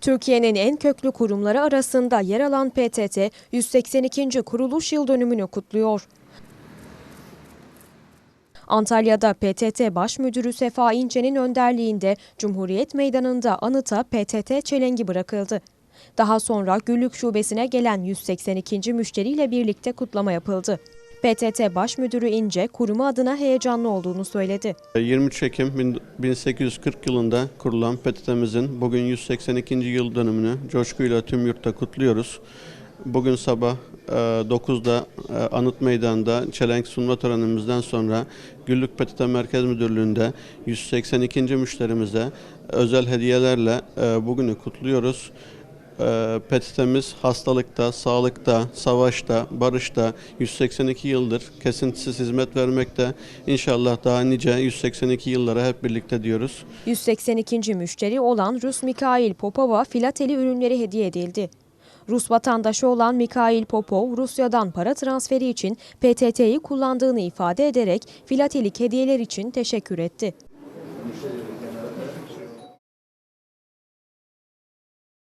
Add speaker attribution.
Speaker 1: Türkiye'nin en köklü kurumları arasında yer alan PTT, 182. kuruluş yıl dönümünü kutluyor. Antalya'da PTT Baş Müdürü Sefa İnce'nin önderliğinde Cumhuriyet Meydanı'nda anıta PTT çelengi bırakıldı. Daha sonra Güllük Şubesi'ne gelen 182. müşteriyle birlikte kutlama yapıldı. PTT Baş Müdürü İnce, kurumu adına heyecanlı olduğunu söyledi.
Speaker 2: 23 Ekim bin- 1840 yılında kurulan PTT'mizin bugün 182. yıl dönümünü coşkuyla tüm yurtta kutluyoruz. Bugün sabah e, 9'da e, Anıt Meydanı'nda çelenk sunma törenimizden sonra Güllük PTT Merkez Müdürlüğü'nde 182. müşterimize özel hediyelerle e, bugünü kutluyoruz. E, PTT'miz hastalıkta, sağlıkta, savaşta, barışta 182 yıldır kesintisiz hizmet vermekte. İnşallah daha nice 182 yıllara hep birlikte diyoruz.
Speaker 1: 182. müşteri olan Rus Mikhail Popov'a filateli ürünleri hediye edildi. Rus vatandaşı olan Mikhail Popov, Rusya'dan para transferi için PTT'yi kullandığını ifade ederek filatelik hediyeler için teşekkür etti.